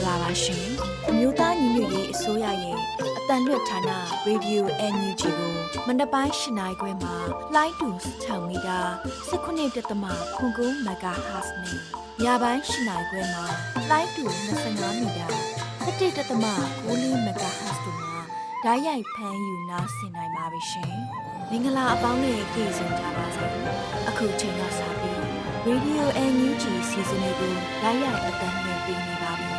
မင်္ဂလာပါရှင်အမျိုးသားညီညွတ်ရေးအစိုးရရဲ့အတန်လွတ်ဌာန Radio NUG ကိုမန္တပိုင်းရှနိုင်ခွဲမှာလိုင်းတူ6မီတာ19တက်သမခွန်ကုန်း MHz နဲ့ညပိုင်းရှနိုင်ခွဲမှာလိုင်းတူ25မီတာ17တက်သမ9 MHz တို့မှာဓာတ်ရိုက်ဖမ်းယူနားဆင်နိုင်ပါပြီရှင်မင်္ဂလာအပေါင်းနဲ့ပြည့်စုံကြပါစေအခုချိန်ကစပြီး Radio NUG စီစဉ်လေးကိုဓာတ်ရိုက်အတန်လွှင့်ပေးနေပါပြီ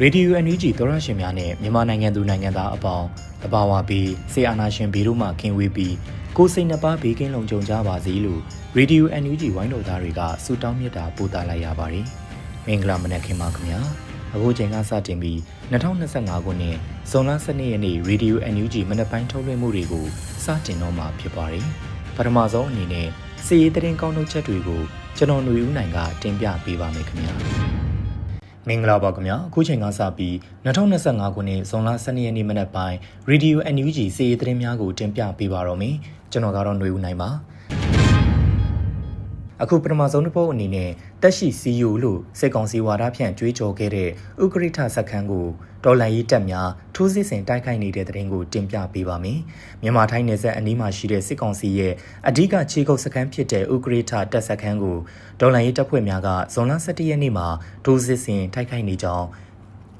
ရေဒီယိုအန်ယူဂျီသောရရှင်များနဲ့မြန်မာနိုင်ငံသူနိုင်ငံသားအပေါင်းတဘာဝပြီးဆေးအာနာရှင်ဘီတို့မှကင်းဝေးပြီးကိုယ်စိတ်နှပါဘေးကင်းလုံခြုံကြပါစေလို့ရေဒီယိုအန်ယူဂျီဝိုင်းတော်သားတွေကဆုတောင်းမြတ်တာပို့သလိုက်ရပါတယ်။မင်္ဂလာမနက်ခင်းပါခင်ဗျာ။အခုချိန်ကစတင်ပြီး2025ခုနှစ်ဇွန်လ12ရက်နေ့ရေဒီယိုအန်ယူဂျီမနက်ပိုင်းထုတ်လွှင့်မှုတွေကိုစတင်တော့မှာဖြစ်ပါတယ်။ပထမဆုံးအနေနဲ့စီရေးတရင်ကောင်းထုတ်ချက်တွေကို ကျွန်တော်ຫນွေဦးနိုင်ကတင်ပြပေးပါမယ်ခင်ဗျာ။ မင်္ဂလာပါခင်ဗျာအခုချိန်ကစပြီး2025ခုနှစ်ဇွန်လ12ရက်နေ့မနက်ပိုင်း Radio NUG စီးရီးသတင်းများကိုတင်ပြပေးပါတော့မယ်ကျွန်တော်ကတော့ຫນွေဦးနိုင်ပါ အခုပထမဆုံးတစ်ပုတ်အနေနဲ့တက်ရှိ CEO လို့စစ်ကောင်စီဝါဒဖြန့်ကြွေးကြော်ခဲ့တဲ့ဥက္ကဋ္ဌစခန်းကိုဒေါ်လာရေးတက်များထိုးစစ်ဆင်တိုက်ခိုက်နေတဲ့တဲ့ရင်ကိုတင်ပြပေးပါမယ်မြန်မာထိုင်းနယ်စပ်အနီးမှာရှိတဲ့စစ်ကောင်စီရဲ့အဓိကခြေကုပ်စခန်းဖြစ်တဲ့ဥက္ကဋ္ဌတက်စခန်းကိုဒေါ်လာရေးတပ်ဖွဲ့များကဇွန်လ17ရက်နေ့မှာထိုးစစ်ဆင်တိုက်ခိုက်နေကြောင်း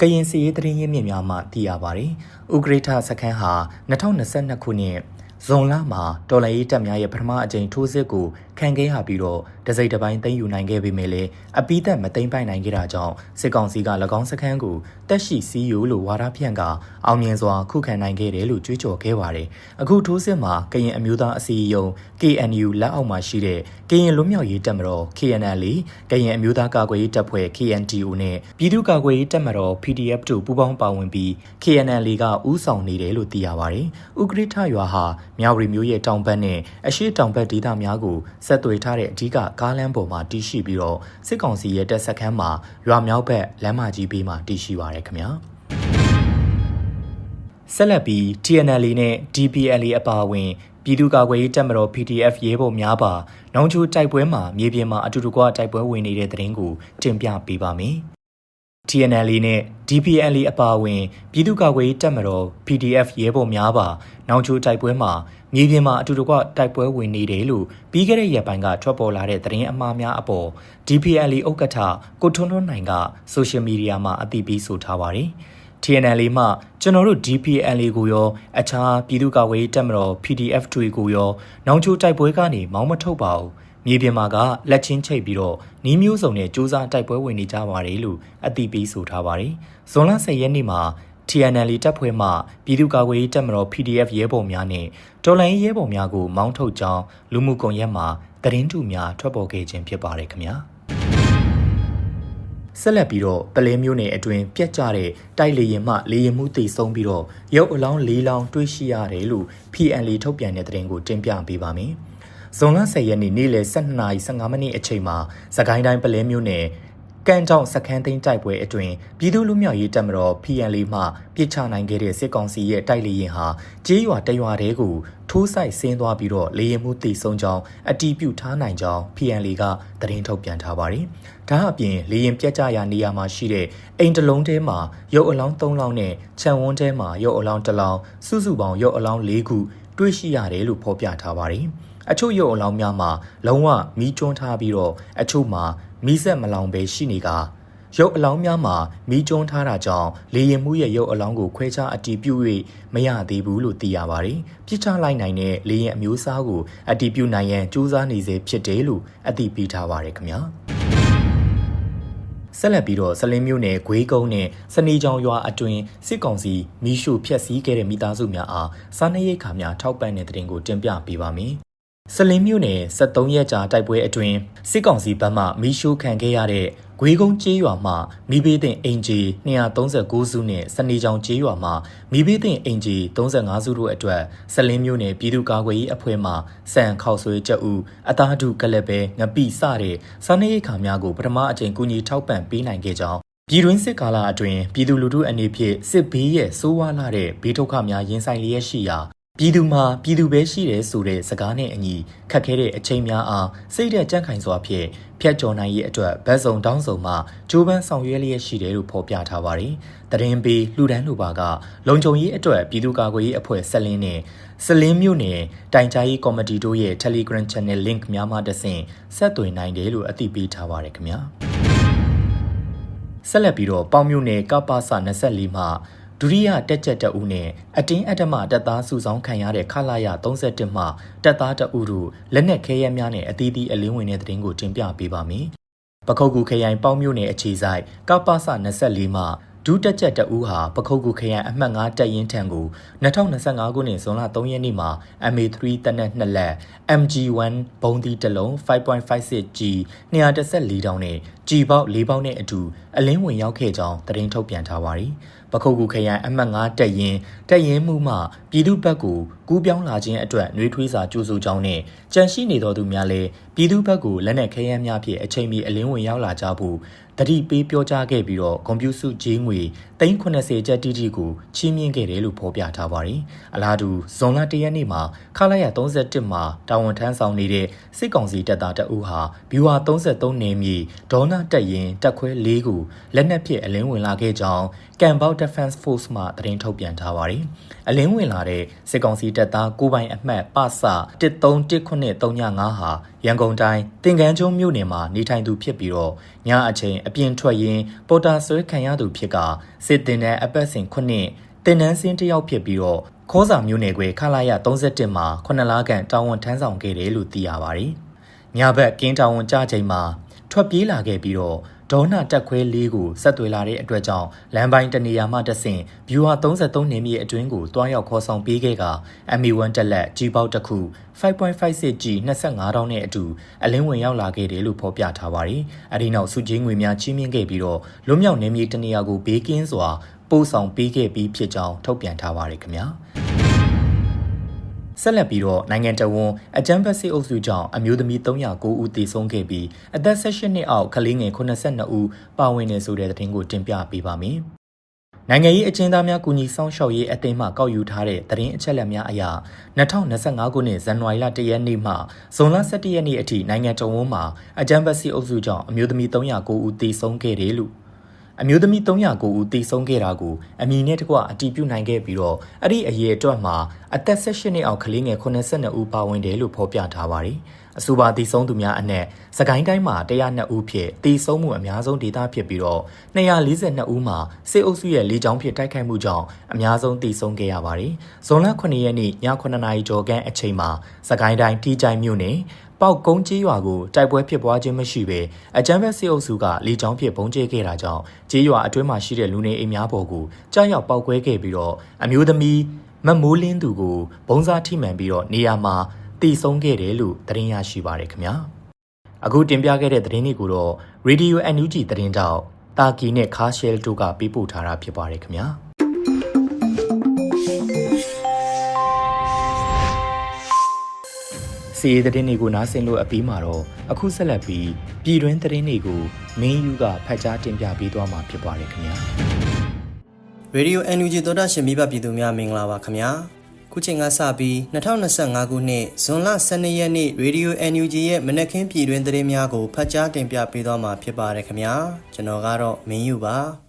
ကရင်စီရေးသတင်းရင်းမြစ်များမှသိရပါတယ်။ဥက္ကဋ္ဌစခန်းဟာ2022ခုနှစ်ဇွန်လမှာတော်လိုင်းရေးတပ်များရဲ့ပထမအကြိမ်ထိုးစစ်ကို ခံခဲ့ရပြီးတော့တစိမ့်တစ်ပိုင်းသိမ်းယူနိုင်ခဲ့ပေမဲ့လည်းအပိသက်မသိမ်းပိုင်နိုင်ခဲ့တာကြောင့်စစ်ကောင်စီက၎င်းစခန်းကိုတက်ရှိစီယူလို့ဝါဒဖြန့်ကအောင်မြင်စွာခုခံနိုင်ခဲ့တယ်လို့ကြွေးကြော်ခဲ့ပါတယ်။အခုထိုးစစ်မှာကရင်အမျိုးသားအစည်းအရုံး KNU လက်အောက်မှာရှိတဲ့ကရင်လွတ်မြောက်ရေးတပ်မတော် KNL ကရင်အမျိုးသားကာကွယ်ရေးတပ်ဖွဲ့ KNTO နဲ့ပြည်သူ့ကာကွယ်ရေးတပ်မတော် PDF တို့ပူးပေါင်းပါဝင်ပြီး KNL ကဥဆောင်နေတယ်လို့သိရပါတယ်။ဥက္ကဋ္ဌရွာဟာမြောက်ရီမျိုးရဲ့တောင်ဘက်နဲ့အရှိတောင်ဘက်ဒေသများကိုဆက်သွယ်ထားတဲ့အဓိကကားလမ်းပေါ်မှာတည်ရှိပြီးတော့စစ်ကောင်စီရဲ့တပ်စခန်းမှာရွာမြောက်ဘက်လမ်းမကြီးဘေးမှာတည်ရှိပါရခင်ဗျာဆက်လက်ပြီး TNL နဲ့ DPLA အပါအဝင်ပြည်သူ့ကာကွယ်ရေးတပ်မတော် PDF ရဲဘော်များပါနောင်ချိုတိုက်ပွဲမှာမြေပြင်မှာအတူတကွတိုက်ပွဲဝင်နေတဲ့တဲ့ရင်ကိုတင်ပြပေးပါမယ်။ TNL နဲ့ DPLA အပါအဝင် ပြည်သူ့ကာကွယ်ရေးတပ်မတော် PDF ရဲဘော်များပါ နောင်ချိုတိုက်ပွဲမှာ မြေပြင်မှာအတူတကွတိုက်ပွဲဝင်နေတယ်လို့ပြီးခဲ့တဲ့ရက်ပိုင်းကထွက်ပေါ်လာတဲ့သတင်းအမှားများအပေါ် DPLA ဥက္ကဋ္ဌကိုထွန်းထွန်းနိုင်ကဆိုရှယ်မီဒီယာမှာအသိပေးဆိုထားပါတယ်။ TNL မှကျွန်တော်တို့ DPLA ကိုရောအခြားပြည်သူ့ကာကွယ်ရေးတပ်မတော် PDF တွေကိုရောနောင်ချိုတိုက်ပွဲကနေမောင်းမထုတ်ပါဘူး။မြေပြင်မှာကလက်ချင်းချိတ်ပြီးတော့နီးမျိုးစုံနဲ့စူးစမ်းတိုက်ပွဲဝင်နေကြပါတယ်လို့အသိပေးဆိုထားပါတယ်။ဇွန်လ10ရက်နေ့မှာ TNL တပ်ဖွဲ့မှပြည်သူ့ကာကွယ်ရေးတပ်မတော် PDF ရဲဘော်များနဲ့တော်လိုင်းရဲဘော်များကိုမောင်းထုတ်ကြောင်းလူမှုကွန်ရက်မှာသတင်းတူများထွက်ပေါ်ခဲ့ခြင်းဖြစ်ပါတယ်ခင်ဗျာ။ဆက်လက်ပြီးတော့ပလဲမျိုးနယ်အတွင်းပြက်ကျတဲ့တိုက်လေရင်မှလေရင်မှုတည်ဆုံးပြီးတော့ရုပ်အလောင်း၄လောင်းတွေ့ရှိရတယ်လို့ PNL ထုတ်ပြန်တဲ့သတင်းကိုတင်ပြပေးပါမယ်။ဇွန်လ10ရက်နေ့နေ့လယ်12:15မိနစ်အချိန်မှာစကိုင်းတိုင်းပလဲမျိုးနယ် ကန်းကြောင့်စခန်းသိမ်းတိုက်ပွဲအတွင်ပြည်သူ့လူမျိုးရေးတပ်မတော် PNL မှပြစ်ချနိုင်ခဲ့တဲ့စစ်ကောင်စီရဲ့တိုက်လေရင်ဟာကြေးရွာတရွာတဲကိုထိုးဆိုင်ဆင်းသွားပြီးတော့လေရင်မှုတည်ဆုံးကြောင်းအတီးပြုတ်ထားနိုင်ကြောင်း PNL ကသတင်းထုတ်ပြန်ထားပါတယ်။ဒါအပြင်လေရင်ပြက်ကျရာနေရာမှာရှိတဲ့အိမ်တလုံးထဲမှာရုပ်အလောင်း၃လောင်းနဲ့ခြံဝန်းထဲမှာရုပ်အလောင်း၁လောင်းစုစုပေါင်းရုပ်အလောင်း၄ခုတွေ့ရှိရတယ်လို့ဖော်ပြထားပါတယ်။အချို့ရုပ်အလောင်းများမှာလုံးဝမီးကျွန်းထားပြီးတော့အချို့မှာ မီးဆက်မလောင်ပဲရှိနေကရုပ်အလောင်းများမှာမီးကျွန်းထားတာကြောင့်လေရင်မှုရဲ့ရုပ်အလောင်းကိုခွဲခြားအတီးပြုတ်၍မရသေးဘူးလို့သိရပါတယ်။ပြစ်ချလိုက်နိုင်တဲ့လေရင်အမျိုးအစားကိုအတီးပြုတ်နိုင်ရန်စူးစမ်းနေစေဖြစ်တယ်လို့အသိပေးထားပါတယ်ခင်ဗျာ။ဆက်လက်ပြီးတော့စလင်းမျိုးနယ်ဂွေးကုန်းနဲ့စနေချောင်ရွာအတွင်စစ်ကောင်စီမီးရှို့ဖျက်ဆီးခဲ့တဲ့မိသားစုများအားစားနပ်ရိက္ခာများထောက်ပံ့တဲ့တဲ့တင်ကိုတင်ပြပေးပါမယ် စလင်းမြို့နယ်73ရက်ကြာတိုက်ပွဲအတွင်းစစ်ကောင်စီဘက်မှမီးရှို့ခံခဲ့ရတဲ့ဂွေကုန်းကျေးရွာမှမိဘသိန်းအင်ဂျီ239စုနဲ့စနေချောင်ကျေးရွာမှမိဘသိန်းအင်ဂျီ35စုတို့အတွက်စလင်းမြို့နယ်ပြည်သူ့ကာကွယ်ရေးအဖွဲ့မှစံခောက်ဆွဲချက်ဦးအသားဒုကလက်ပဲငပိစတဲ့စားနပ်ရိက္ခာများကိုပထမအကြိမ်ကူညီထောက်ပံ့ပေးနိုင်ခဲ့ကြောင်းပြည်တွင်းစစ်ကာလအတွင်းပြည်သူလူထုအနေဖြင့်စစ်ဘေးရဲ့ဆိုးဝါးလာတဲ့ဘေးဒုက္ခများရင်ဆိုင်လျက်ရှိရာ ပြည်သူမှာပြည်သူပဲရှိတယ်ဆိုတဲ့စကားနဲ့အညီခက်ခဲတဲ့အချိန်များအားစိတ်တဲ့ကြန့်ခိုင်စွာဖြင့်ဖျက်ကျော်နိုင်ရေးအတွက်ဗတ်စုံတောင်းစုံမှကြိုးပမ်းဆောင်ရွက်လျက်ရှိတယ်လို့ဖော်ပြထားပါတယ်။တရင်ပေလှူဒန်းလူပါကလုံခြုံရေးအတွက်ပြည်သူ့ကာကွယ်ရေးအဖွဲ့ဆက်လင်းနဲ့စလင်းမြို့နယ်တိုင်ကြားရေးကော်မတီတို့ရဲ့ Telegram Channel link များမှတဆင့်ဆက်သွယ်နိုင်တယ်လို့အသိပေးထားပါတယ်ခင်ဗျာ။ဆက်လက်ပြီးတော့ပေါင်မြို့နယ်ကပ္ပစ24မှာ ဒုတိယတက်ချက်တအူးနဲ့အတင်းအဓမ္မတပ်သားစုဆောင်ခံရတဲ့ခလာရ31မှတပ်သားတအူးတို့လက်နက်ခဲယမ်းများနဲ့အသီးသီးအလင်းဝင်တဲ့တဲ့တင်ကိုတင်ပြပေးပါမယ်။ပခုတ်ကူခရိုင်ပေါင်းမြို့နယ်အခြေဆိုင်ကပ္ပစ24မှဒုတက်ချက်တအူးဟာပခုတ်ကူခရိုင်အမှတ်9တပ်ရင်းထံကို2025ခုနှစ်ဇွန်လ3ရက်နေ့မှာ MA3 တပ်နက်2လက် MG1 ဘုံသီးတစ်လုံး 5.56G 214တောင်းနဲ့ G ပေါက်4ပေါက်နဲ့အတူအလင်းဝင်ရောက်ခဲ့ကြောင်းသတင်းထုတ်ပြန်ထားပါတယ်။ ပခုတ်ကူခရိုင်အမှတ်9တပ်ရင်းတပ်ရင်းမှုမှပြည်သူ့ဘက်ကို ကူးပြောင်းလာခြင်းအတွက်နှွေးထွေးစာကြိုးဆိုကြောင်းနဲ့ကြန့်ရှိနေတော်သူများလည်းပြည်သူ့ဘက်ကိုလက်နက်ခဲယမ်းများဖြင့်အချိန်မီအလင်းဝင်ရောက်လာကြဖို့တတိပေးပြောကြားခဲ့ပြီးတော့ကွန်ပျူစုဂျင်းငွေ380ကျပ်တိတိကိုချီးမြှင့်ခဲ့တယ်လို့ဖော်ပြထားပါတယ်။အလားတူဇွန်လ1ရက်နေ့မှာခလာရ31မှာတာဝန်ထမ်းဆောင်နေတဲ့စစ်ကောင်စီတပ်သားတအူးဟာဘီဝါ33နေမြေဒေါနာတက်ရင်တက်ခွဲ၄ခုလက်နက်ဖြင့်အလင်းဝင်လာခဲ့ကြောင်းကမ်ဘောက် Defense Force မှသတင်းထုတ်ပြန်ထားပါတယ်။အလင်းဝင်လာတဲ့စစ်ကောင်စီတပ်သားကိုပိုင်အမှတ်ပစ1319335ဟာရန်ကုန်တိုင်းတင်ကန်းကျွန်းမြို့နယ်မှာနေထိုင်သူဖြစ်ပြီးတော့ညအချိန်အပြင်ထွက်ရင်းပေါ်တာဆွဲခံရသူဖြစ်ကစစ်တင်တဲ့အပတ်စဉ်ခုနှစ်တင်နန်းစင်းတယောက်ဖြစ်ပြီးတော့ခေါ်စာမျိုးနယ်ခွဲခလာရ31မှာ9လခန့်တာဝန်ထမ်းဆောင်ခဲ့တယ်လို့သိရပါတယ်။ညဘက်ကင်းတာဝန်ကြချိန်မှာထွက်ပြေးလာခဲ့ပြီးတော့ ဒေါနာတက်ခွဲလေးကိုဆက်သွယ်လာတဲ့အတွက်ကြောင့်လမ်းပိုင်းတနေရာမှတဆင့်ဘျူဟာ33နေမြေအတွင်းကိုတွားရောက်ခေါ်ဆောင်ပေးခဲ့က MA1 တက်လက်ကြီးပေါက်တစ်ခု 5.56G 25တောင်းနဲ့အတူအလင်းဝင်ရောက်လာခဲ့တယ်လို့ဖော်ပြထားပါတယ်။အဲဒီနောက်စုချင်းငွေများချင်းမြင့်ခဲ့ပြီးတော့လွတ်မြောက်နေမြေတနေရာကိုဘေးကင်းစွာပို့ဆောင်ပေးခဲ့ပြီးဖြစ်ကြောင်းထုတ်ပြန်ထားပါတယ်ခင်ဗျာ။ ဆက်လက်ပြီးတော့နိုင်ငံတော်ဝန်အကြမ်းဖက်စစ်အုပ်စုကြောင့်အမျိုးသမီး309ဦးသေဆုံးခဲ့ပြီးအသက်18နှစ်အောက်ကလေးငယ်82ဦးပါဝင်နေဆိုတဲ့သတင်းကိုတင်ပြပေးပါမယ်။နိုင်ငံရေးအကျဉ်းသားများကူညီဆောင်ရှောက်ရေးအသင်းမှကောက်ယူထားတဲ့သတင်းအချက်အလက်များအရ2025ခုနှစ်ဇန်နဝါရီလ1ရက်နေ့မှဇွန်လ17ရက်နေ့အထိနိုင်ငံတော်ဝန်မှာအကြမ်းဖက်စစ်အုပ်စုကြောင့်အမျိုးသမီး309ဦးသေဆုံးခဲ့တယ်လို့ အမျိုးသမီး309ဦးသေဆုံးခဲ့တာကိုအမည်နဲ့တကွအတည်ပြုနိုင်ခဲ့ပြီးတော့အဲ့ဒီအရေးအတွက်မှာအသက်18နှစ်အောက်ကလေးငယ်82ဦးပါဝင်တယ်လို့ဖော်ပြထားပါတယ်။အဆိုပါသေဆုံးသူများအနက်စကိုင်းတိုင်းမှာ102ဦးဖြစ်သေဆုံးမှုအများဆုံးဒေသဖြစ်ပြီးတော့242ဦးမှာစစ်အုပ်စုရဲ့လေကြောင်းဖြစ်တိုက်ခိုက်မှုကြောင့်အများဆုံးသေဆုံးခဲ့ရပါတယ်။ဇွန်လ9ရက်နေ့ည9နာရီကျော်ခန့်အချိန်မှာစကိုင်းတိုင်းတီးကြိုင်မြို့နယ် ပေါက်ကုန်းကျေးရွာကိုတိုက်ပွဲဖြစ်ပွားခြင်းမရှိဘဲအကြမ်းဖက်စစ်အုပ်စုကလေကြောင်းဖြင့်ပုံကျဲခဲ့တာကြောင့်ကျေးရွာအတွင်းမှာရှိတဲ့လူနေအိမ်များပေါ်ကိုကြားရောက်ပောက်ကွဲခဲ့ပြီးတော့အမျိုးသမီးမမိုးလင်းသူကိုဘုံစားထိမှန်ပြီးတော့နေရာမှာတည်ဆုံးခဲ့တယ်လို့သတင်းရရှိပါရခင်ဗျာအခုတင်ပြခဲ့တဲ့သတင်းတွေကိုတော့ Radio NUG သတင်းတောက်တာကီနဲ့ခါရှဲလ်တို့ကပေးပို့ထားတာဖြစ်ပါတယ်ခင်ဗျာ စီးသတင်းတွေကိုနားဆင်လို့အပြီးမှာတော့အခုဆက်လက်ပြီးပြည်တွင်းသတင်းတွေကိုမင်းယူကဖတ်ကြားတင်ပြပေးသွားမှာဖြစ်ပါတယ်ခင်ဗျာရေဒီယို NUG သောတာရှင်မိဘပြည်သူများမင်္ဂလာပါခင်ဗျာခုချိန်ကစပြီး2025ခုနှစ်ဇွန်လ12ရက်နေ့ရေဒီယို NUG ရဲ့မနက်ခင်းပြည်တွင်သတင်းများကိုဖတ်ကြားတင်ပြပေးသွားမှာဖြစ်ပါတယ်ခင်ဗျာကျွန်တော်ကတော့မင်းယူပါ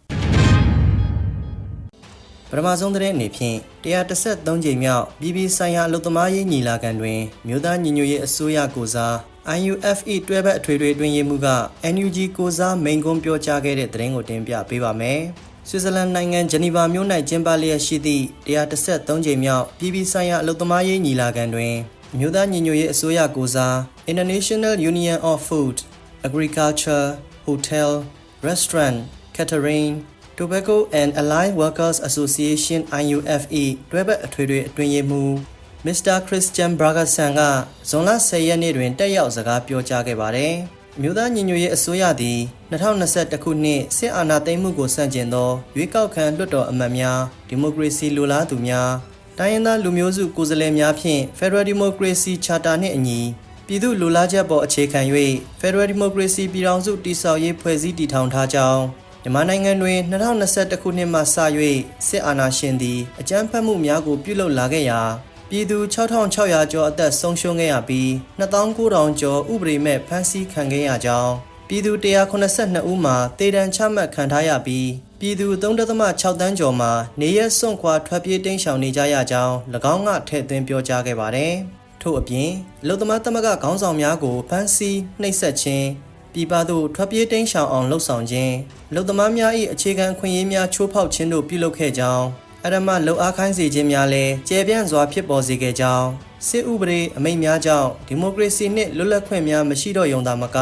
ပထမဆုံးသတင်းအနေဖြင့်133ကြိမ်မြောက်ပြည်ပဆိုင်ရာအလုပ်သမားရေးညီလာခံတွင်မြို့သားညီညွတ်ရေးအစိုးရကိုစား IUFE တွဲဘက်အထွေထွေအတွင်းရေးမှူးက NUG ကိုစားမိန်ကွန်းပြောကြားခဲ့တဲ့သတင်းကိုတင်ပြပေးပါမယ်။ဆွစ်ဇာလန်နိုင်ငံဂျနီဗာမြို့၌ကျင်းပလျက်ရှိသည့်133ကြိမ်မြောက်ပြည်ပဆိုင်ရာအလုပ်သမားရေးညီလာခံတွင်မြို့သားညီညွတ်ရေးအစိုးရကိုစား International Union of Food, Agriculture, Hotel, Restaurant, Catering Tobacco and Allied Workers Association IUFE တွဲဘက်အထွေထွေအတွင်းရေးမှူးမစ္စတာခရစ်စတန်ဘရာဂဆန်ကဇွန်လ10ရက်နေ့တွင်တက်ရောက်စကားပြောကြားခဲ့ပါတယ်။အမျိုးသားညီညွတ်ရေးအစိုးရသည်2021ခုနှစ်စစ်အာဏာသိမ်းမှုကိုဆန့်ကျင်သောရွေးကောက်ခံလွှတ်တော်အမတ်များဒီမိုကရေစီလိုလားသူများတိုင်းရင်းသားလူမျိုးစုကိုယ်စားလှယ်များဖြင့် Federal Democracy Charter နှင့်အညီပြည်သူလူလားချက်ပေါ်အခြေခံ၍ Federal Democracy ပြည်ထောင်စုတည်ဆောက်ရေးဖွဲ့စည်းတည်ထောင်ထားကြောင်း မြန်မာနိုင်ငံတွင်2021ခုနှစ်မှစ၍စစ်အာဏာရှင်သည် အကြမ်းဖက်မှုများကိုပြုလုပ်လာခဲ့ရာပြည်သူ6600ကျော်အသက်ဆုံးရှုံးခဲ့ရပြီး2900ကျော်ဥပဒေမဲ့ဖမ်းဆီးခံခဲ့ရကြောင်းပြည်သူ182ဦးမှာတေတံချမှတ်ခံထားရပြီးပြည်သူ3.6တန်းကျော်မှာနေရက်စွန့်ခွာထွက်ပြေးတိမ်းရှောင်နေကြရကြောင်း၎င်းကထည့်သွင်းပြောကြားခဲ့ပါတယ်။ထို့အပြင်အလုသမားသမဂ္ဂခေါင်းဆောင်များကိုဖမ်းဆီးနှိပ်စက်ခြင်း ပြည်ပသို့ထွက်ပြေးတိမ်းရှောင်အောင်လှုံ့ဆော်ခြင်းလုံသမားများ၏အခြေခံအခွင့်အရေးများချိုးဖောက်ခြင်းတို့ပြုလုပ်ခဲ့ကြောင်းအရမလုံအားခိုင်းစေခြင်းများလည်းကျေပြန့်စွာဖြစ်ပေါ်စေခဲ့ကြောင်းစစ်ဥပဒေအမိန့်များကြောင့်ဒီမိုကရေစီနှင့်လွတ်လပ်ခွင့်များမရှိတော့ရုံသာမက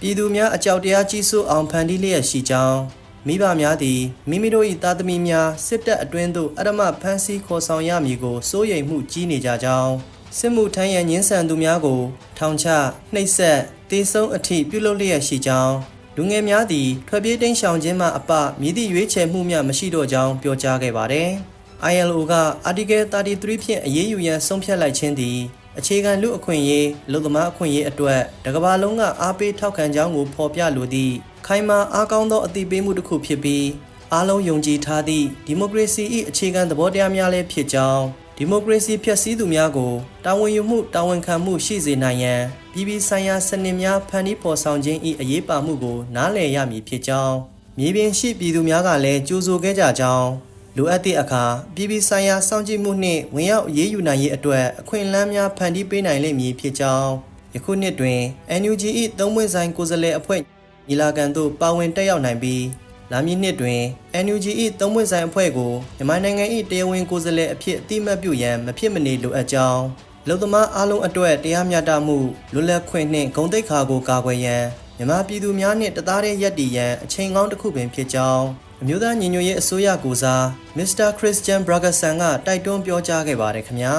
ပြည်သူများအကြောက်တရားကြီးစိုးအောင်ဖန်တီးလျက်ရှိကြောင်းမိဘများသည်မိမိတို့၏သားသမီးများစစ်တပ်အတွင်းသို့အရမဖမ်းဆီးခေါ်ဆောင်ရမည်ကိုစိုးရိမ်မှုကြီးနေကြကြောင်းစစ်မှုထမ်းရန်ညှင်းဆန်သူများကိုထောင်ချနှိပ်စက် တေဆုံးအထိပြုလုပ်လျက်ရှိကြောင်းလူငယ်များသည်ထွက်ပြေးတိမ်းရှောင်ခြင်းမှအပမြည်သည့်ရွေးချယ်မှုများမရှိတော့ကြောင်းပြောကြားခဲ့ပါတယ်။ ILO က Article 33ဖြင့်အရေးယူရန်ဆုံးဖြတ်လိုက်ခြင်းသည်အခြေခံလူအခွင့်အရေးလူသမားအခွင့်အရေးအတွက်တကမ္ဘာလုံးကအားပေးထောက်ခံကြောင်းကိုဖော်ပြလိုသည့်ခိုင်မာအားကောင်းသောအသိပေးမှုတစ်ခုဖြစ်ပြီးအားလုံးယုံကြည်ထားသည့်ဒီမိုကရေစီ၏အခြေခံသဘောတရားများလည်းဖြစ်ကြောင်း ဒီမိုကရေစီဖျက်ဆီးသူများကိုတာဝန်ယူမှုတာဝန်ခံမှုရှိစေနိုင်ရန်ပြည်ပဆိုင်ရာစနစ်များဖန်တီးဖော်ဆောင်ခြင်း၏အရေးပါမှုကို နားလည်ရမည်ဖြစ်ကြောင်းမြေပြင်ရှိပြည်သူများကလည်းကြိုးဆိုခဲ့ကြကြောင်းလိုအပ်သည့်အခါပြည်ပဆိုင်ရာစောင့်ကြည့်မှုနှင့်ဝင်ရောက်အရေးယူနိုင်ရေးအတွက်အခွင့်အလမ်းများဖန်တီးပေးနိုင်လိမ့်မည်ဖြစ်ကြောင်းယခုနှစ်တွင် NUG ၏သုံးပွင့်ဆိုင်ကိုယ်စားလှယ်အဖွဲ့ညီလာခံသို့ပါဝင်တက်ရောက်နိုင်ပြီး လာမည့်နှစ်တွင် NUG ၏သုံးပွင့်ဆိုင်အဖွဲ့ကိုမြန်မာနိုင်ငံ၏တရားဝင်ကိုယ်စားလှယ်အဖြစ်အတိအမှတ်ပြုရန်မဖြစ်မနေလိုအပ်ကြောင်းလုံသမားအားလုံးအတွက်တရားမျှတမှုလွတ်လပ်ခွင့်နှင့်ဂုဏ်သိက္ခာကိုကာကွယ်ရန်မြန်မာပြည်သူများနှင့်တသားတည်းရပ်တည်ရန်အချိန်ကောင်းတစ်ခုပင်ဖြစ်ကြောင်းအမျိုးသားညီညွတ်ရေးအစိုးရကိုစားမစ္စတာခရစ်စတန်ဘရာဂဆန်ကတိုက်တွန်းပြောကြားခဲ့ပါတယ်ခင်ဗျာ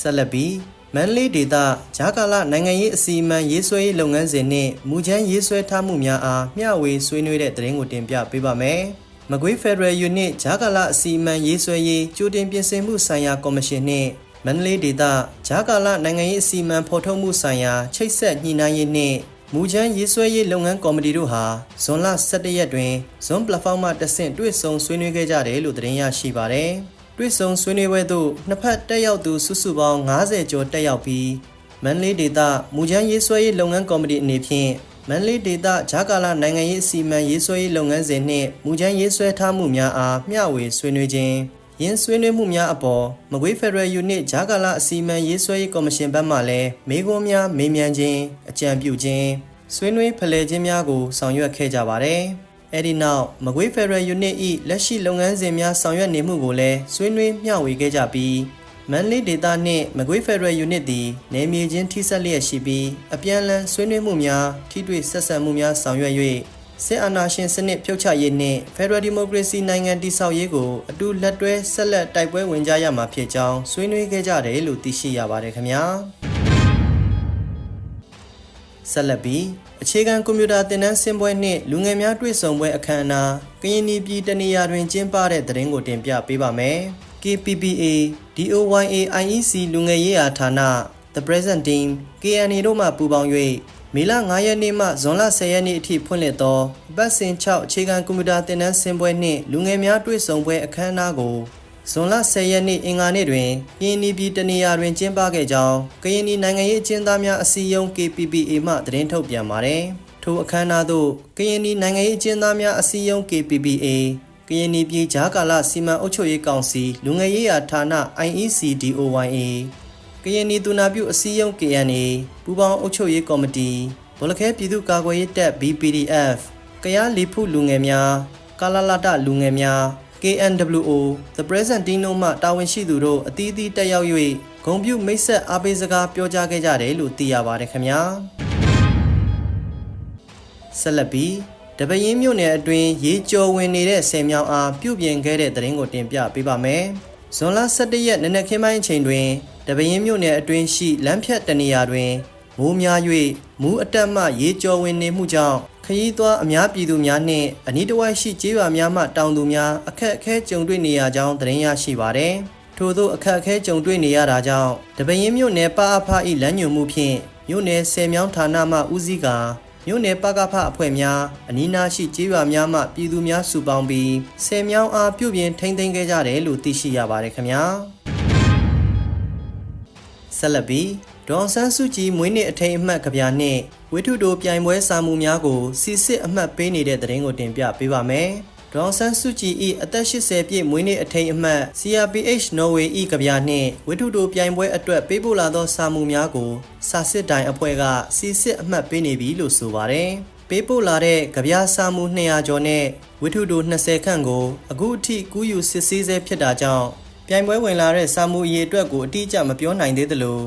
ဆက်လက်ပြီး မန်လေးဒေတာဂျာကာလနိုင်ငံရေးအစီအမံရေးဆွဲရေးလုပ်ငန်းစဉ်နှင့်မူချမ်းရေးဆွဲထားမှုများအားမျှဝေဆွေးနွေးတဲ့သတင်းကိုတင်ပြပေးပါမယ်။မကွေးဖက်ဒရယ်ယူနစ်ဂျာကာလအစီအမံရေးဆွဲရေးကြိုတင်ပြင်ဆင်မှုဆိုင်ရာကော်မရှင်နှင့်မန္တလေးဒေတာဂျာကာလနိုင်ငံရေးအစီအမံဖော်ထုတ်မှုဆိုင်ရာချိတ်ဆက်ညှိနှိုင်းရေးနှင့်မူချမ်းရေးဆွဲရေးလုပ်ငန်းကော်မတီတို့ဟာဇွန်လ17ရက်တွင်ဇွန်ပလက်ဖောင်းမှတဆင့်တွေ့ဆုံဆွေးနွေးခဲ့ကြတယ်လို့သတင်းရရှိပါတယ်။ တွေ့ဆုံဆွေးနွေးပွဲသို့နှစ်ဖက်တက်ရောက်သူစုစုပေါင်း90ကျော်တက်ရောက်ပြီးမန္တလေးဒေသမူချမ်းရေးဆွဲရေးလုပ်ငန်းကော်မတီအနေဖြင့်မန္တလေးဒေသဂျာကာလာနိုင်ငံရေးအစီအမံရေးဆွဲရေးလုပ်ငန်းစဉ်နှင့်မူချမ်းရေးဆွဲထားမှုများအားမျှဝေဆွေးနွေးခြင်းရင်းဆွေးနွေးမှုများအပေါ်မကွေးဖက်ဒရယ်ယူနစ်ဂျာကာလာအစီအမံရေးဆွဲရေးကော်မရှင်ဘက်မှလည်းမေးခွန်းများမေးမြန်းခြင်းအကြံပြုခြင်းဆွေးနွေးဖလှယ်ခြင်းများကိုဆောင်ရွက်ခဲ့ကြပါတယ်။ အဲဒီနောက်မကွေးဖက်ဒရယ်ယူနစ်၏လက်ရှိလုပ်ငန်းစဉ်များဆောင်ရွက်နေမှုကိုလည်းဆွေးနွေးမျှဝေခဲ့ကြပြီးမန်လေးဒေတာနှင့်မကွေးဖက်ဒရယ်ယူနစ်သည်နယ်မြေချင်းထိစပ်လျက်ရှိပြီးအပြန်အလှန်ဆွေးနွေးမှုများထိတွေ့ဆက်ဆံမှုများဆောင်ရွက်၍စစ်အာဏာရှင်စနစ်ဖြုတ်ချရေးနှင့် Federal Democracy နိုင်ငံတည်ဆောက်ရေးကိုအတူလက်တွဲဆက်လက်တိုက်ပွဲဝင်ကြရမှာဖြစ်ကြောင်းဆွေးနွေးခဲ့ကြတယ်လို့သိရှိရပါတယ်ခင်ဗျာ ဆက်လက်ပြီးအခြေခံကွန်ပျူတာသင်တန်းဆင်းပွဲနှင့်လူငယ်များတွေ့ဆုံပွဲအခမ်းအနားကရင်ပြည်တနေရာတွင်ကျင်းပတဲ့သတင်းကိုတင်ပြပေးပါမယ်။ KPPA DOYA IEC လူငယ်ရေးရာဌာန The Present Team KNA တို့မှပူးပေါင်း၍မေလ9ရက်နေ့မှဇွန်လ10ရက်နေ့အထိဖွင့်လှစ်သောအပတ်စဉ်6အခြေခံကွန်ပျူတာသင်တန်းဆင်းပွဲနှင့်လူငယ်များတွေ့ဆုံပွဲအခမ်းအနားကို ဇွန်လ10ရက်နေ့အင်္ဂါနေ့တွင်ကရင်ပြည်တနေရာတွင်ကျင်းပခဲ့ကြောင်းကရင်နိုင်ငံရေးအကျဉ်းသားများအစည်းအရုံး KPPA မှသတင်းထုတ်ပြန်ပါတယ်။ထိုအခမ်းအနားသို့ကရင်နိုင်ငံရေးအကျဉ်းသားများအစည်းအရုံး KPPA ကရင်ပြည်ကြားကာလစီမံအုပ်ချုပ်ရေးကောင်စီလူငယ်ရေးရာဌာန IECDOYA ကရင်နီသူနာပြုအစည်းအရုံး KNA ပူးပေါင်းအုပ်ချုပ်ရေးကော်မတီဗလခဲပြည်သူ့ကာကွယ်ရေးတပ် BPDF ကယားလီဖုလူငယ်များကာလာလာတလူငယ်များ KNWO The Present Dino မှတာဝန်ရှိသူတို့အသီးသီးတက်ရောက်၍ဂုံပြုမိတ်ဆက်အားပေးစကားပြောကြားခဲ့ကြတယ်လို့သိရပါတယ်ခင်ဗျာဆက်လက်ပြီးတပင်းမြို့နယ်အတွင်းရေကျော်ဝင်နေတဲ့ဆယ်မြောင်းအားပြုပြင်ခဲ့တဲ့သတင်းကိုတင်ပြပေးပါမယ်။ဇွန်လ17ရက်နနက်ခင်းပိုင်းအချိန်တွင်တပင်းမြို့နယ်အတွင်းရှိလမ်းဖြတ်တနေရာတွင် မိုးများ၍မူးအတက်မှရေကျော်ဝင်နေမှုကြောင့်ခရီးသွားအများပြည်သူများနှင့်အနီးတစ်ဝိုက်ရှိကျေးရွာများမှတောင်သူများအခက်အခဲကြုံတွေ့နေရကြောင်းသတင်းရရှိပါသည်။ထို့သောအခက်အခဲကြုံတွေ့နေရတာကြောင့်တပင်းမြို့နယ်ပအဖ၏လမ်းညွှန်မှုဖြင့်မြို့နယ်ဆယ်မြောင်းဌာနမှဦးစီးကာမြို့နယ်ပကဖအဖွဲ့များအနီးနားရှိကျေးရွာများမှပြည်သူများစုပေါင်းပြီးဆယ်မြောင်းအားပြုပြင်ထိန်းသိမ်းခဲ့ကြတယ်လို့သိရှိရပါတယ်ခင်ဗျာဆက်လက်ပြီး ဒေါန်ဆန်းစုကြည်မွေးနေ့အထိမ်းအမှတ်ကြပြနှင့်ဝိထုတိုပြိုင်ပွဲစာမှုများကိုစီစစ်အမှတ်ပေးနေတဲ့သတင်းကိုတင်ပြပေးပါမယ်ဒေါန်ဆန်းစုကြည်၏အသက်80ပြည့်မွေးနေ့အထိမ်းအမှတ် CRPH Norway ၏ကြပြနှင့်ဝိထုတိုပြိုင်ပွဲအတွက်ပေးပို့လာသောစာမှုများကိုစာစစ်တိုင်အဖွဲ့ကစီစစ်အမှတ်ပေးနေပြီလို့ဆိုပါတယ်ပေးပို့လာတဲ့ကြပြစာမှု200ကျော်နဲ့ဝိထုတို20ခန့်ကိုအခုအထိကူးယူစစ်ဆေးဆဲဖြစ်တာကြောင့်ပြိုင်ပွဲဝင်လာတဲ့စာမှုအရေးအတွက်ကိုအတိအကျမပြောနိုင်သေးသလို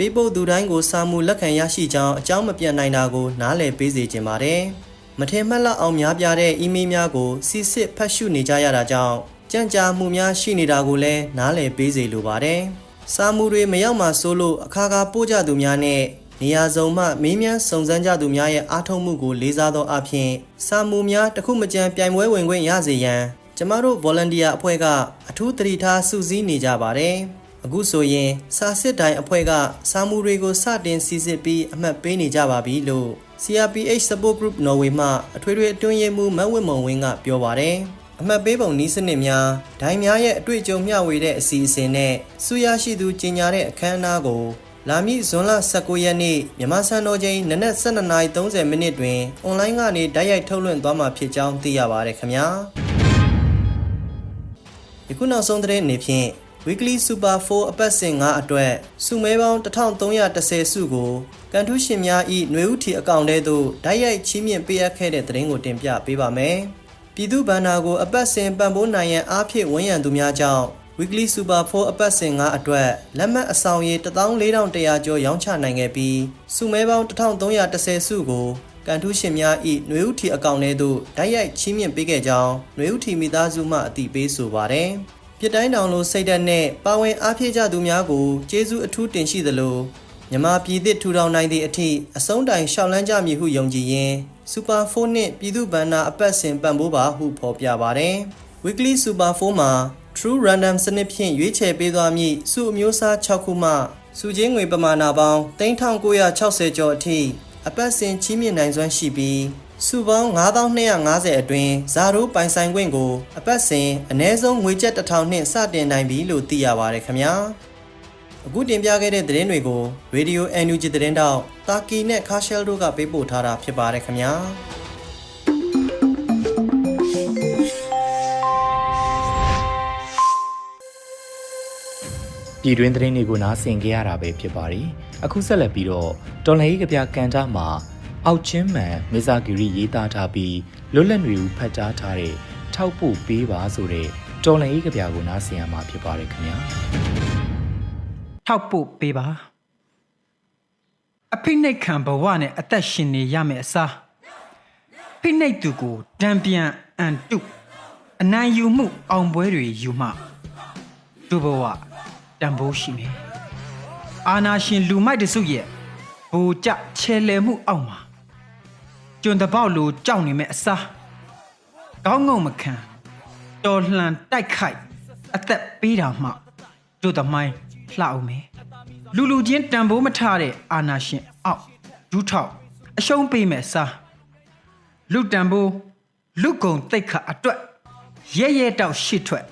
ပေးပို့သူတိုင်းကိုစာမှုလက်ခံရရှိကြောင်းအကြောင်းမပြတ်နိုင်တာကိုနားလည်ပေးစေချင်ပါတယ်။မထင်မှတ်လောက်အောင်များပြားတဲ့အီးမေးလ်များကိုစစ်စစ်ဖတ်ရှုနေကြရတာကြောင့်ကြံ့ကြာမှုများရှိနေတာကိုလည်းနားလည်ပေးစေလိုပါတယ်။စာမှုတွေမရောက်မှဆိုလို့အခါခါပို့ကြသူများနဲ့နေရာစုံမှမင်းမြန်းစုံစမ်းကြသူများရဲ့အားထုတ်မှုကိုလေးစားသောအဖြစ်စာမှုများတစ်ခုမကြံပြိုင်ပွဲဝင်ခွင့်ရစေရန်ကျမတို့ volunteer အဖွဲ့ကအထူးတတိထားစုစည်းနေကြပါတယ်။ အခုဆိုရင်စာစစ်တိုင်းအဖွဲ့ကစာမှုတွေကိုစတင်စီစစ်ပြီးအမှတ်ပေးနေကြပါပြီလို့ CRPH Support Group Norway မှအထွေထွေအတွင်းရေးမှူးမတ်ဝင်းမုံဝင်းကပြောပါတယ်။အမှတ်ပေးပုံနည်းစနစ်များဒိုင်းများရဲ့အတွေ့အကြုံမျှဝေတဲ့အစီအစဉ်နဲ့စုရရှိသူကြီးညာတဲ့အခမ်းအနားကိုလာမည့်ဇွန်လ19ရက်နေ့မြန်မာစံတော်ချိန်နနက်12:30မိနစ်တွင်အွန်လိုင်းကနေတိုက်ရိုက်ထုတ်လွှင့်သွားမှာဖြစ်ကြောင်းသိရပါတယ်ခင်ဗျာ။ယခုနောက်ဆုံးသတင်းအနေဖြင့် Weekly Super 4အပတ်စဉ်9အတွက်စုမဲပေါင်း1310စုကိုကန်ထူးရှင်များ၏ຫນွေဥတီအကောင့်ထဲသို့ဓာတ်ရိုက်ချီးမြှင့်ပေးအပ်ခဲ့တဲ့သတင်းကိုတင်ပြပေးပါမယ်။ပြည်သူ့ဘဏ္ဍာကိုအပတ်စဉ်ပံ့ပိုးနိုင်ရန်အားဖြင့်ဝန်ရံသူများကြောင့် Weekly Super 4အပတ်စဉ်9အတွက်လက်မှတ်အဆောင်ရေ14100ကျော်ရောင်းချနိုင်ခဲ့ပြီးစုမဲပေါင်း1310စုကိုကန်ထူးရှင်များ၏ຫນွေဥတီအကောင့်ထဲသို့ဓာတ်ရိုက်ချီးမြှင့်ပေးခဲ့ကြောင်းຫນွေဥတီမိသားစုမှအသိပေးဆိုပါတယ်။ ပြစ်တိုင်းတောင်လိုစိတ်ဓာတ်နဲ့ပါဝင်အားဖြည့်ကြသူများကိုကျေးဇူးအထူးတင်ရှိသလိုမြမပြည်သစ်ထူထောင်နိုင်သည့်အထိအဆုံးတိုင်ရှောက်လန်းကြမည်ဟုယုံကြည်ရင်း Super 4နှင့်ပြည်သူ့ဘဏ္ဍာအပတ်စဉ်ပံ့ပိုးပါဟုဖော်ပြပါတယ်။ Weekly Super 4မှာ True Random စနစ်ဖြင့်ရွေးချယ်ပေးသွားမည့်စုအမျိုးအစား6ခုမှစုချင်းငွေပမာဏပေါင်း3960ကျော်အထိအပတ်စဉ်ချီးမြှင့်နိုင်စွမ်းရှိပြီး စုပေါင်း9250အတွင်းဇာရိုးပိုင်ဆိုင်ခွင့်ကိုအပတ်စဉ်အ ਨੇ ဆုံးငွေကျပ်1000နှင့်စတင်နိုင်ပြီလို့သိရပါတယ်ခင်ဗျာအခုတင်ပြခဲ့တဲ့သတင်းတွေကို Radio NUG သတင်းတောက်တာကီနဲ့ခါရှယ်တို့ကပေးပို့ထားတာဖြစ်ပါတယ်ခင်ဗျာပြည်တွင်းသတင်းတွေကိုနားဆင်ကြရတာပဲဖြစ်ပါတယ်။အခုဆက်လက်ပြီးတော့တော်လှန်ရေးကဗျာကန်တာမှာ အောက်ချင်းမှန်မေဇာဂီရီရေးသားထားပြီးလွတ်လပ်နေဦးဖတ်ကြားထားတဲ့ထောက်ပို့ပေးပါဆိုတဲ့တော်လှန်ရေးကဗျာကိုနားဆင်ရမှာဖြစ်ပါတယ်ခင်ဗျာထောက်ပို့ပေးပါအဖိနှိတ်ခံဘဝနဲ့အသက်ရှင်နေရမယ်အစားဖိနှိတ်သူကိုဒံပြန်အန်တုအနိုင်ယူမှုအောင်ပွဲတွေယူမှဒုဘဝတန်ဖိုးရှိမယ်အာနာရှင်လူမိုက်တစုရဲ့ဘူကြချဲလဲမှုအောက်မှာ ကျွန်းတပေါက်လိုကြောက်နေမဲ့အစားကောင်းငုံမခံတော်လှန်တိုက်ခိုက်အသက်ပေးတာမှတို့သမိုင်းလှအောင်မယ်လူလူချင်းတန်ဖိုးမထတဲ့အာနာရှင်အောက်ဒူးထောက်အရှုံးပေးမဲ့စားလူတန်ဖိုးလူကုံတိတ်ခတ်အတွက်ရဲရဲတောက်ရှစ်ထွက်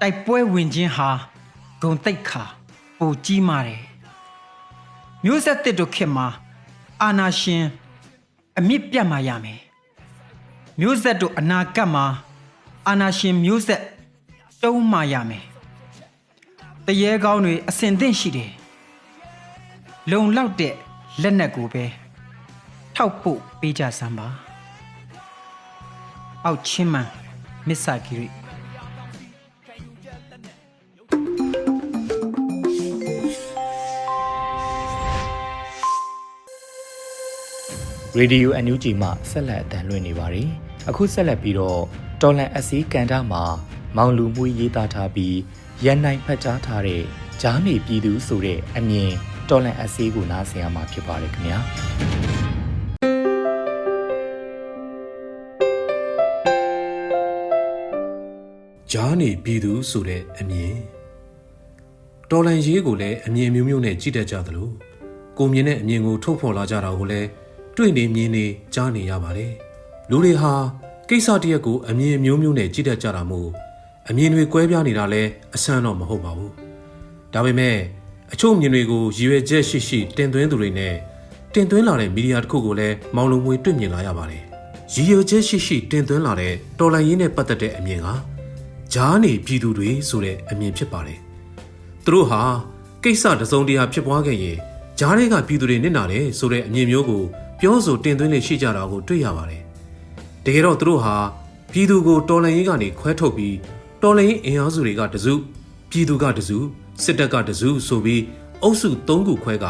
တိုက်ပွဲဝင်ခြင်းဟာဂုံတိတ်ခါပူကြီးမာတယ်မျိုးဆက်တစ်တို့ခေတ်မှာအာနာရှင် အမြင့်ပြတ်မှရမယ်မျိုးဆက်တို့အနာကတ်မှာအာနာရှင်မျိုးဆက်တုံးမှရမယ်တရေကောင်းတွေအစင်သင့်ရှိတယ်လုံလောက်တဲ့လက်နက်ကိုပဲထောက်ဖို့ပေးကြစမ်းပါအောက်ချင်းမှမစ္ဆာဂီရီ ရေဒီယို NUG မှဆက်လက်အတန်လွှင့်နေပါတယ်။အခုဆက်လက်ပြီးတော့တော်လန်အစည်းကန်တာမှာမောင်လူမှုရေးသားထားပြီးရန်နိုင်ဖတ်ကြားထားတဲ့ဂျားနေပြည်သူဆိုတဲ့အမြင်တော်လန်အစည်းကိုနားဆင်ရမှာဖြစ်ပါတယ်ခင်ဗျာဂျားနေပြည်သူဆိုတဲ့အမြင်တော်လန်ရေးကိုလည်းအမြင်မျိုးမျိုးနဲ့ကြည့်တတ်ကြသလိုကိုမြင်တဲ့အမြင်ကိုထုတ်ဖော်လာကြတာကိုလည်း တွေ့နေမြင်နေကြားနေရပါတယ်လူတွေဟာကိစ္စတစ်ရက်ကိုအမြင်မျိုးမျိုးနဲ့ကြည့်တတ်ကြတာမို့အမြင်တွေကွဲပြားနေတာလည်းအဆန်းတော့မဟုတ်ပါဘူးဒါပေမဲ့အချို့မြင်တွေကိုရည်ရွယ်ချက်ရှိရှိတင်သွင်းသူတွေနဲ့တင်သွင်းလာတဲ့မီဒီယာတစ်ခုကိုလည်းမောင်လုံမွေတွေ့မြင်လာရပါတယ်ရည်ရွယ်ချက်ရှိရှိတင်သွင်းလာတဲ့တော်လန်ရေးနဲ့ပတ်သက်တဲ့အမြင်ကဂျားနေပြည်သူတွေဆိုတဲ့အမြင်ဖြစ်ပါတယ်။သူတို့ဟာကိစ္စတစ်စုံတရာဖြစ်ပွားခဲ့ရင်ဂျားတွေကပြည်သူတွေနစ်နာတယ်ဆိုတဲ့အမြင်မျိုးကို ပြောဆိုတင်သွင်းနေရှိကြတာကိုတွေ့ရပါတယ်။တကယ်တော့သူတို့ဟာပြည်သူကိုတော်လှန်ရေးကနေခွဲထုတ်ပြီးတော်လှန်ရေးအင်အားစုတွေကတစုပြည်သူကတစုစစ်တပ်ကတစုဆိုပြီးအုပ်စု၃ခုခွဲက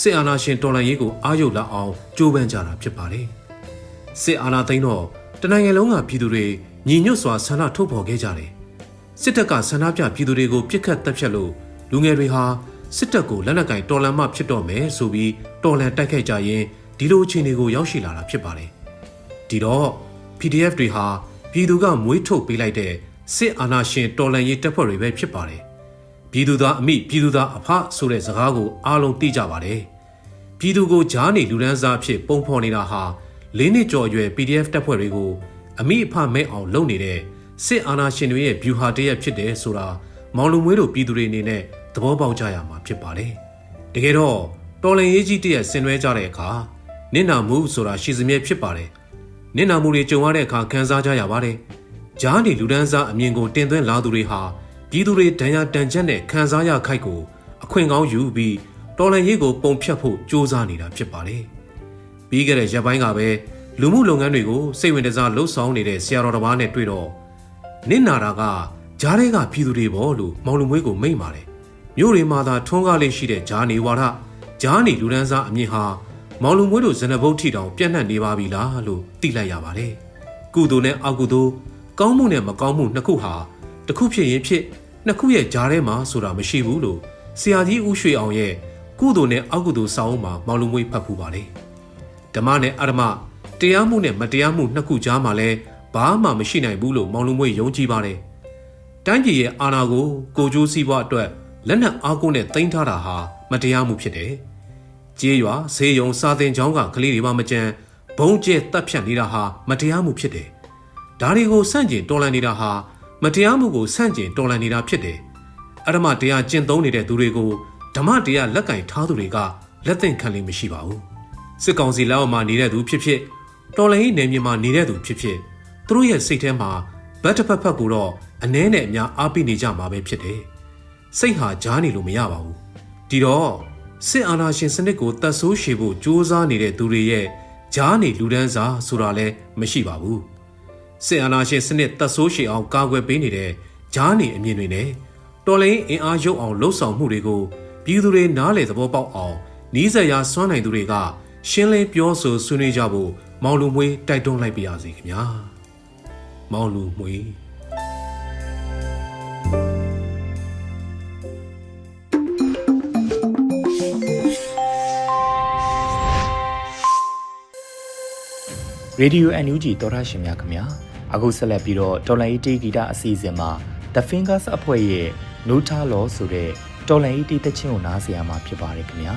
စစ်အာဏာရှင်တော်လှန်ရေးကိုအာရုံလာအောင်ကြိုးပမ်းကြတာဖြစ်ပါတယ်။စစ်အာဏာသိမ်းတော့တနိုင်ငံလုံးကပြည်သူတွေညီညွတ်စွာဆန္ဒထုတ်ဖော်ခဲ့ကြတယ်။စစ်တပ်ကဆန္ဒပြပြည်သူတွေကိုပြစ်ခတ်တပ်ဖြတ်လို့လူငယ်တွေဟာစစ်တပ်ကိုလက်နက်ကင်တော်လှန်မှဖြစ်တော့မယ်ဆိုပြီးတော်လှန်တိုက်ခိုက်ကြရင် ဒီလိုအခြေအနေကိုရောက်ရှိလာတာဖြစ်ပါတယ်။ဒီတော့ PDF တွေဟာပြည်သူကမွေးထုတ်ပေးလိုက်တဲ့စစ်အာဏာရှင်တော်လှန်ရေးတပ်ဖွဲ့တွေပဲဖြစ်ပါတယ်။ပြည်သူသားအမိပြည်သူသားအဖဆိုတဲ့စကားကိုအားလုံးသိကြပါတယ်။ပြည်သူကိုကြားနေလူဒန်းစားအဖြစ်ပုံဖော်နေတာဟာလေးနှစ်ကျော်အရွယ် PDF တပ်ဖွဲ့တွေကိုအမိအဖမဲ့အောင်လုပ်နေတဲ့စစ်အာဏာရှင်တွေရဲ့ view ဟာတရက်ဖြစ်တယ်ဆိုတာမောင်လူမွေးတို့ပြည်သူတွေအနေနဲ့သဘောပေါက်ကြရမှာဖြစ်ပါတယ်။တကယ်တော့တော်လန်ရေးကြီးတရက်ဆင်နွှဲကြတဲ့အခါ နင့်နာမှုဆိုတာရှိစမြဲဖြစ်ပါတယ်။နင့်နာမှုတွေကြုံရတဲ့အခါခံစားကြရပါတယ်။ကြားနေလူဒန်းစားအမြင်ကိုတင်သွင်းလာသူတွေဟာပြည်သူတွေဒဏ်ရာတန်ချက်နဲ့ခံစားရခိုက်ကိုအခွင့်ကောင်းယူပြီးတော်လန်ရေးကိုပုံဖြတ်ဖို့စ조사နေတာဖြစ်ပါတယ်။ပြီးခဲ့တဲ့ရက်ပိုင်းကပဲလူမှုလုပ်ငန်းတွေကိုစိတ်ဝင်စားလှုပ်ဆောင်နေတဲ့ဆရာတော်တစ်ပါးနဲ့တွေ့တော့နင့်နာတာကဂျားတွေကပြည်သူတွေပေါ့လို့မောင်လူမွေးကိုမိန့်ပါတယ်။မြို့တွေမှာသာထွန်းကားလေးရှိတဲ့ဂျားနေဝါဒဂျားနေလူဒန်းစားအမြင့်ဟာ မောင်လူမွေးတို့ဇနဘုတ်ထီတောင်ပြန့်နှံ့နေပါပြီလားလို့သိလိုက်ရပါတယ်။ကုသိုလ်နဲ့အကုသိုလ်ကောင်းမှုနဲ့မကောင်းမှုနှစ်ခုဟာတစ်ခုဖြစ်ရင်ဖြစ်နှစ်ခုရဲ့ဂျားထဲမှာဆိုတာမရှိဘူးလို့ဆရာကြီးဦးရွှေအောင်ရဲ့ကုသိုလ်နဲ့အကုသိုလ်စာအုပ်မှာမောင်လူမွေးဖတ်ဖူးပါလေဓမ္မနဲ့အဓမ္မတရားမှုနဲ့မတရားမှုနှစ်ခုကြားမှာလည်းဘာမှမရှိနိုင်ဘူးလို့မောင်လူမွေးယုံကြည်ပါတယ်တိုင်းပြည်ရဲ့အာဏာကိုကိုကျိုးစည်းပွားအတွက်လက်နက်အားကိုးနဲ့တင်ထားတာဟာမတရားမှုဖြစ်တယ် ကျေးရွာဈေးရုံစာသင်ကျောင်းကကလေးတွေမှမကြမ်းဘုံကျဲတပ်ဖြတ်နေတာဟာမတရားမှုဖြစ်တယ်ဒါတွေကိုစန့်ကျင်တော်လှန်နေတာဟာမတရားမှုကိုစန့်ကျင်တော်လှန်နေတာဖြစ်တယ်အဓမ္မတရားကျင့်သုံးနေတဲ့သူတွေကိုဓမ္မတရားလက်ကင်ထားသူတွေကလက်သင့်ခံလိမ့်မရှိပါဘူးစစ်ကောင်စီလက်အောက်မှာနေတဲ့သူဖြစ်ဖြစ်တော်လှန်ရေးနယ်မြေမှာနေတဲ့သူဖြစ်ဖြစ်သူတို့ရဲ့စိတ်ထဲမှာဘတ်တစ်ဖက်ဖက်ကိုတော့အနှဲနဲ့အများအားပေးနေကြမှာပဲဖြစ်တယ်စိတ်ဟာကြားနေလို့မရပါဘူးဒီတော့ စစ်အာဏာရှင်စနစ်ကိုတတ်ဆိုးရှည်ဖို့ကြိုးစားနေတဲ့သူတွေရဲ့ကြားနေလူဒန်းစားဆိုတာလည်းမရှိပါဘူးစစ်အာဏာရှင်စနစ်တတ်ဆိုးရှည်အောင်ကာကွယ်ပေးနေတဲ့ကြားနေအမြင်တွေနဲ့တော်လိုင်းအင်အားရုပ်အောင်လှုပ်ဆောင်မှုတွေကိုပြည်သူတွေနားလေသဘောပေါက်အောင်နီးစပ်ရာစွမ်းနိုင်သူတွေကရှင်းလင်းပြောဆိုဆွေးနွေးကြဖို့မောင်လူမွေးတိုက်တွန်းလိုက်ပါရစေခင်ဗျာမောင်လူမွေး ရေဒီယို NUG တော်ရရှင်များခင်ဗျာအခုဆက်လက်ပြီးတော့တော်လန်အီတီဂီတအစီအစဉ်မှာ The Fingers အဖွဲ့ရဲ့ Nota Law ဆိုတဲ့တော်လန်အီတီတချင်းကိုနားဆင်ရမှာဖြစ်ပါတယ်ခင်ဗျာ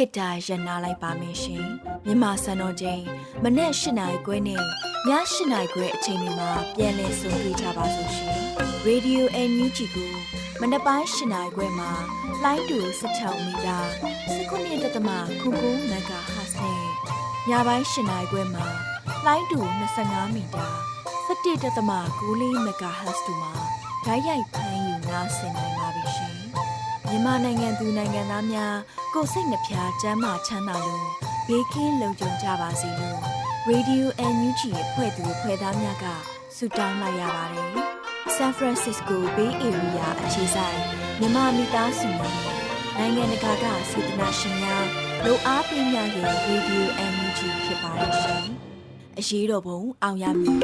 ခေတ္တရန်နာလိုက်ပါမယ်ရှင်မြန်မာစံတော်ချိန်မနက်၈နာရီခွဲနဲ့ည၈နာရီခွဲအချိန်တွေမှာပြောင်းလဲဆိုပြကြပါလို့ရှင် Radio NUG ကိုမနက်ပိုင်း၈နာရီခွဲမှာလိုင်းတူ16မီတာ19.7 MHz နဲ့ညပိုင်း၈နာရီခွဲမှာလိုင်းတူ25မီတာ17.6 MHz တို့မှာဓာတ်ရိုက်ဖမ်းယူနိုင်စင် မြန်မာနိုင်ငံသူနိုင်ငံသားများကိုစိတ်နှဖျားစမ်းမချမ်းသာလို့ဘေးကင်းလုံခြုံကြပါစေလို့ Radio NUG အဖွဲ့သူအဖွဲ့သားများကဆုတောင်းလိုက်ရပါတယ် San Francisco Bay Area အခြေဆိုင်မြန်မာမိသားစုများနိုင်ငံတကာကစေတနာရှင်များလို့အားပေးကြရဲ့ Radio NUG ဖြစ်ပါတယ်ရှင်အရေးတော်ပုံအောင်ရမည်